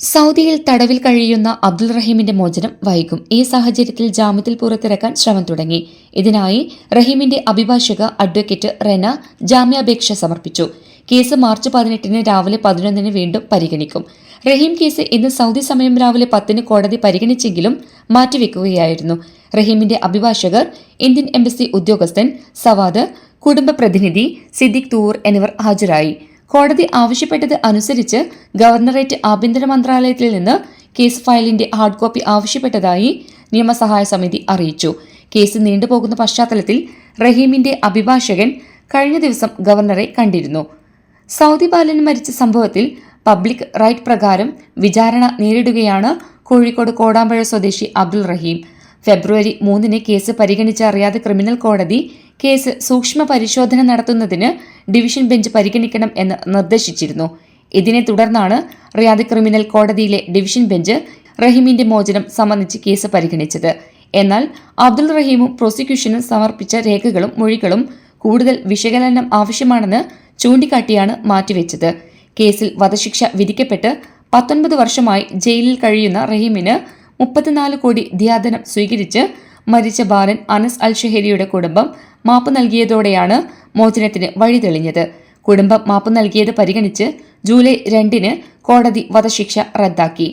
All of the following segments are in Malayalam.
സൗദിയിൽ തടവിൽ കഴിയുന്ന അബ്ദുൾ റഹീമിന്റെ മോചനം വൈകും. ഈ സാഹചര്യത്തിൽ ജാമ്യത്തിൽ പുറത്തിറക്കാൻ ശ്രമം തുടങ്ങി. ഇതിനായി റഹീമിന്റെ അഭിഭാഷക അഡ്വക്കേറ്റ് റെന ജാമ്യാപേക്ഷ സമർപ്പിച്ചു. കേസ് മാർച്ച് പതിനെട്ടിന് രാവിലെ പതിനൊന്നിന് വീണ്ടും പരിഗണിക്കും. റഹീം കേസ് ഇന്ന് സൗദി സമയം രാവിലെ പത്തിന് കോടതി പരിഗണിച്ചെങ്കിലും മാറ്റിവെക്കുകയായിരുന്നു. റഹീമിന്റെ അഭിഭാഷകർ ഇന്ത്യൻ എംബസി ഉദ്യോഗസ്ഥൻ സവാദ് കുടുംബ പ്രതിനിധി സിദ്ദിഖ് തൂർ എന്നിവർ ഹാജരായി. കോടതി ആവശ്യപ്പെട്ടത് അനുസരിച്ച് ഗവർണറേറ്റ് ആഭ്യന്തര മന്ത്രാലയത്തിൽ നിന്ന് കേസ് ഫയലിന്റെ ഹാർഡ് കോപ്പി ആവശ്യപ്പെട്ടതായി നിയമസഹായ സമിതി അറിയിച്ചു. കേസ് നീണ്ടുപോകുന്ന പശ്ചാത്തലത്തിൽ റഹീമിന്റെ അഭിഭാഷകൻ കഴിഞ്ഞ ദിവസം ഗവർണറെ കണ്ടിരുന്നു. സൗദി ബാലൻ മരിച്ച സംഭവത്തിൽ പബ്ലിക് റൈറ്റ് പ്രകാരം വിചാരണ നേരിടുകയാണ് കോഴിക്കോട് കോടാമ്പഴ സ്വദേശി അബ്ദുൾ റഹീം. ഫെബ്രുവരി മൂന്നിന് കേസ് പരിഗണിച്ചറിയാതെ ക്രിമിനൽ കോടതി കേസ് സൂക്ഷ്മ പരിശോധന നടത്തുന്നതിന് ഡിവിഷൻ ബെഞ്ച് പരിഗണിക്കണം എന്ന് നിർദ്ദേശിച്ചിരുന്നു. ഇതിനെ തുടർന്നാണ് റിയാദ് ക്രിമിനൽ കോടതിയിലെ ഡിവിഷൻ ബെഞ്ച് റഹീമിന്റെ മോചനം സംബന്ധിച്ച് കേസ് പരിഗണിച്ചത്. എന്നാൽ അബ്ദുൾ റഹീമും പ്രോസിക്യൂഷനും സമർപ്പിച്ച രേഖകളും മൊഴികളും കൂടുതൽ വിശകലനം ആവശ്യമാണെന്ന് ചൂണ്ടിക്കാട്ടിയാണ് മാറ്റിവെച്ചത്. കേസിൽ വധശിക്ഷ വിധിക്കപ്പെട്ട് പത്തൊൻപത് വർഷമായി ജയിലിൽ കഴിയുന്ന റഹീമിന് മുപ്പത്തിനാല് കോടി ധ്യാദനം സ്വീകരിച്ച് മരിച്ച ബാലൻ അനസ് അൽ ഷെഹരിയുടെ കുടുംബം മാപ്പ് നൽകിയതോടെയാണ് മോചനത്തിന് വഴി തെളിഞ്ഞത്. കുടുംബം മാപ്പ് നൽകിയത് പരിഗണിച്ച് ജൂലൈ രണ്ടിന് കോടതി വധശിക്ഷ റദ്ദാക്കി.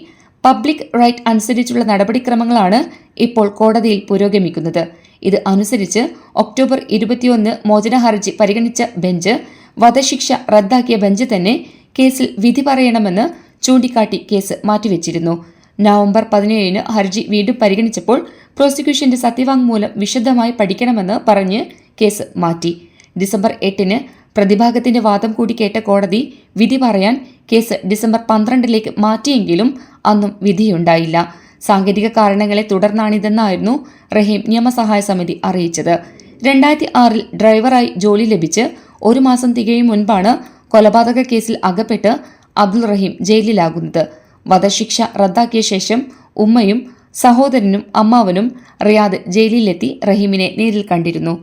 പബ്ലിക് റൈറ്റ് അനുസരിച്ചുള്ള നടപടിക്രമങ്ങളാണ് ഇപ്പോൾ കോടതിയിൽ പുരോഗമിക്കുന്നത്. ഇത് അനുസരിച്ച് ഒക്ടോബർ ഇരുപത്തിയൊന്ന് മോചന ഹർജി പരിഗണിച്ച ബെഞ്ച് വധശിക്ഷ റദ്ദാക്കിയ ബെഞ്ച് തന്നെ കേസിൽ വിധി പറയണമെന്ന് ചൂണ്ടിക്കാട്ടി കേസ് മാറ്റിവെച്ചിരുന്നു. നവംബർ പതിനേഴിന് ഹർജി വീണ്ടും പരിഗണിച്ചപ്പോൾ പ്രോസിക്യൂഷന്റെ സത്യവാങ്മൂലം വിശദമായി പഠിക്കണമെന്ന് പറഞ്ഞ് കേസ് മാറ്റി. ഡിസംബർ എട്ടിന് പ്രതിഭാഗത്തിന്റെ വാദം കൂടി കേട്ട കോടതി വിധി പറയാൻ കേസ് ഡിസംബർ പന്ത്രണ്ടിലേക്ക് മാറ്റിയെങ്കിലും അന്നും വിധിയുണ്ടായില്ല. സാങ്കേതിക കാരണങ്ങളെ തുടർന്നാണിതെന്നായിരുന്നു റഹീം നിയമസഹായ സമിതി അറിയിച്ചത്. രണ്ടായിരത്തി ആറിൽ ഡ്രൈവറായി ജോലി ലഭിച്ച് ഒരു മാസം തികയും മുൻപാണ് കൊലപാതക കേസിൽ അകപ്പെട്ട് അബ്ദുൾ റഹീം ജയിലിലാകുന്നത്. വധശിക്ഷ റദ്ദാക്കിയ ശേഷം ഉമ്മയും സഹോദരനും അമ്മാവനും റിയാദ് ജയിലിലെത്തി റഹീമിനെ നേരിൽ കണ്ടിരുന്നു